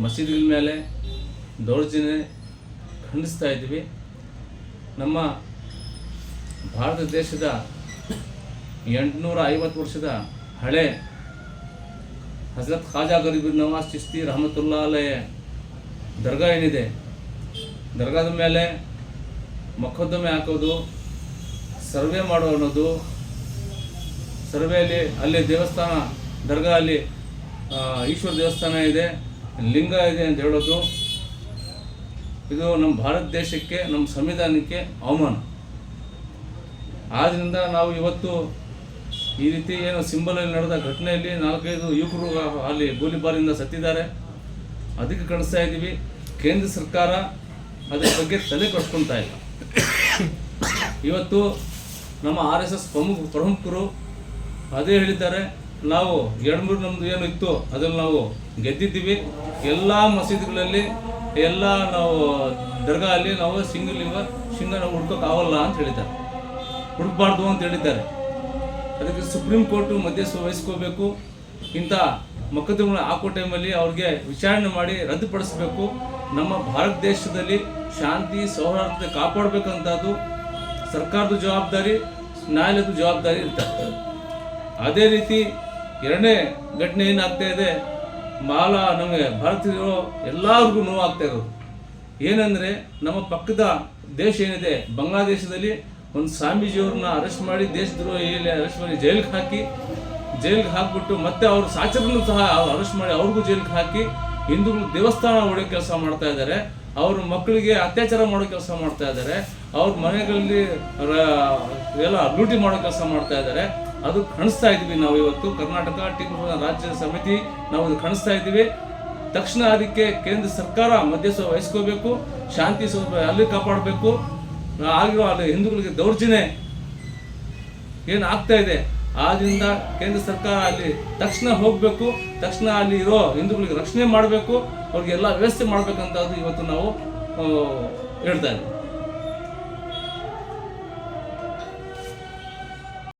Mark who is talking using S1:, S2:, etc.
S1: ಮಸೀದಿಗಳ ಮೇಲೆ ದೌರ್ಜನ್ಯ ಖಂಡಿಸ್ತಾ ಇದ್ದೀವಿ. ನಮ್ಮ ಭಾರತ ದೇಶದ ಎಂಟುನೂರ ಐವತ್ತು ವರ್ಷದ ಹಳೆ ಹಜರತ್ ಖಾಜಾ ಗರೀಬ್ ನವಾಜ್ ಚಿಸ್ತಿ ರಹಮತುಲ್ಲಾ ಅಲಯ ದರ್ಗಾ ಏನಿದೆ? ದರ್ಗಾದ ಮೇಲೆ ಮೊಕದ್ದಮೆ ಹಾಕೋದು, ಸರ್ವೆ ಮಾಡೋ ಅನ್ನೋದು, ಸರ್ವೆಯಲ್ಲಿ ಅಲ್ಲಿ ದೇವಸ್ಥಾನ ದರ್ಗಾ ಅಲ್ಲಿ ಈಶ್ವರ ದೇವಸ್ಥಾನ ಇದೆ. ಲಿಂಗ ಇದೆ ಅಂತ ಹೇಳೋದು, ಇದು ನಮ್ಮ ಭಾರತ ದೇಶಕ್ಕೆ, ನಮ್ಮ ಸಂವಿಧಾನಕ್ಕೆ ಅವಮಾನ. ಆದ್ದರಿಂದ ನಾವು ಇವತ್ತು ಈ ರೀತಿ ಏನು ಸಿಂಬಲಲ್ಲಿ ನಡೆದ ಘಟನೆಯಲ್ಲಿ ನಾಲ್ಕೈದು ಯುವಕರು ಅಲ್ಲಿ ಗೋಲಿಬಾರಿಂದ ಸತ್ತಿದ್ದಾರೆ. ಅದಕ್ಕೆ ಕಳಿಸ್ತಾ ಇದ್ದೀವಿ. ಕೇಂದ್ರ ಸರ್ಕಾರ ಅದರ ಬಗ್ಗೆ ತಲೆ ಕಟ್ಕೊಳ್ತಾ ಇಲ್ಲ. ಇವತ್ತು ನಮ್ಮ ಆರ್ ಎಸ್ ಎಸ್ ಪ್ರಮುಖ ಪ್ರಮುಖರು ಅದೇ ಹೇಳಿದ್ದಾರೆ. ನಾವು ಎರಡು ಮೂರು ನಮ್ಮದು ಏನು ಇತ್ತು, ಅದನ್ನು ನಾವು ಗೆದ್ದಿದ್ದೀವಿ. ಎಲ್ಲ ಮಸೀದಿಗಳಲ್ಲಿ ಎಲ್ಲ ನಾವು ದರ್ಗಾ ಅಲ್ಲಿ ನಾವು ಸಿಂಗಲ್ ಲಿಂಗ ಸಿಂಗ ನಾವು ಹುಡ್ಕೋಕ್ಕಾಗಲ್ಲ ಅಂತ ಹೇಳಿದ್ದಾರೆ. ಹುಡುಕ್ಬಾರ್ದು ಅಂತ ಹೇಳಿದ್ದಾರೆ. ಅದಕ್ಕೆ ಸುಪ್ರೀಂ ಕೋರ್ಟು ಮಧ್ಯಸ್ಥ ವಹಿಸ್ಕೋಬೇಕು. ಇಂಥ ಮೊಕದ್ದಮೆಗಳನ್ನ ಹಾಕೋ ಟೈಮಲ್ಲಿ ಅವ್ರಿಗೆ ವಿಚಾರಣೆ ಮಾಡಿ ರದ್ದುಪಡಿಸಬೇಕು. ನಮ್ಮ ಭಾರತ ದೇಶದಲ್ಲಿ ಶಾಂತಿ, ಸೌಹಾರ್ದತೆ ಕಾಪಾಡಬೇಕಂತದ್ದು ಸರ್ಕಾರದ ಜವಾಬ್ದಾರಿ, ನ್ಯಾಯಾಲಯದ ಜವಾಬ್ದಾರಿ ಇರ್ತದೆ. ಅದೇ ರೀತಿ ಎರಡನೇ ಘಟನೆ ಏನಾಗ್ತಾ ಇದೆ? ಮಾಲ ನಮಗೆ ಭಾರತೀಯರು ಎಲ್ಲರಿಗೂ ನೋವಾಗ್ತಾ ಇರೋದು. ಏನಂದರೆ ನಮ್ಮ ಪಕ್ಕದ ದೇಶ ಏನಿದೆ, ಬಾಂಗ್ಲಾದೇಶದಲ್ಲಿ ಒಂದು ಸ್ವಾಮೀಜಿಯವ್ರನ್ನ ಅರೆಸ್ಟ್ ಮಾಡಿ ದೇಶದ್ರೋಹಿಯಲ್ಲಿ ಅರೆಸ್ಟ್ ಮಾಡಿ ಜೈಲಿಗೆ ಹಾಕಿ, ಜೈಲಿಗೆ ಹಾಕ್ಬಿಟ್ಟು ಮತ್ತೆ ಅವ್ರ ಸಾಚರನ್ನು ಸಹ ಅರೆಸ್ಟ್ ಮಾಡಿ ಅವ್ರಿಗೂ ಜೈಲಿಗೆ ಹಾಕಿ ಹಿಂದೂಗಳು ದೇವಸ್ಥಾನ ಹೊಡೆಯೋ ಕೆಲಸ ಮಾಡ್ತಾ ಇದ್ದಾರೆ. ಅವ್ರ ಮಕ್ಕಳಿಗೆ ಅತ್ಯಾಚಾರ ಮಾಡೋ ಕೆಲಸ ಮಾಡ್ತಾ ಇದ್ದಾರೆ. ಅವ್ರ ಮನೆಗಳಲ್ಲಿ ಎಲ್ಲ ಲೂಟಿ ಮಾಡೋ ಕೆಲಸ ಮಾಡ್ತಾ ಇದ್ದಾರೆ. ಅದು ಕಾಣಿಸ್ತಾ ಇದ್ದೀವಿ ನಾವು ಇವತ್ತು. ಕರ್ನಾಟಕ ಟಿಪ್ಪು ರಾಜ್ಯ ಸಮಿತಿ, ನಾವು ಇದು ಕಾಣಿಸ್ತಾ ಇದ್ದೀವಿ. ತಕ್ಷಣ ಅದಕ್ಕೆ ಕೇಂದ್ರ ಸರ್ಕಾರ ಮಧ್ಯಸ್ಥ ವಹಿಸ್ಕೋಬೇಕು, ಶಾಂತಿ ಸ್ವರೂಪ ಅಲ್ಲಿ ಕಾಪಾಡಬೇಕು. ಆಗಿರೋ ಅಲ್ಲಿ ಹಿಂದೂಗಳಿಗೆ ದೌರ್ಜನ್ಯ ಏನು ಆಗ್ತಾ ಇದೆ? ಆದ್ರಿಂದ ಕೇಂದ್ರ ಸರ್ಕಾರ ಅಲ್ಲಿ ತಕ್ಷಣ ಹೋಗಬೇಕು, ತಕ್ಷಣ ಅಲ್ಲಿ ಇರೋ ಹಿಂದೂಗಳಿಗೆ ರಕ್ಷಣೆ ಮಾಡಬೇಕು, ಅವ್ರಿಗೆಲ್ಲ ವ್ಯವಸ್ಥೆ ಮಾಡ್ಬೇಕಂತ ಇವತ್ತು ನಾವು ಹೇಳ್ತಾ ಇದ್ದೀವಿ.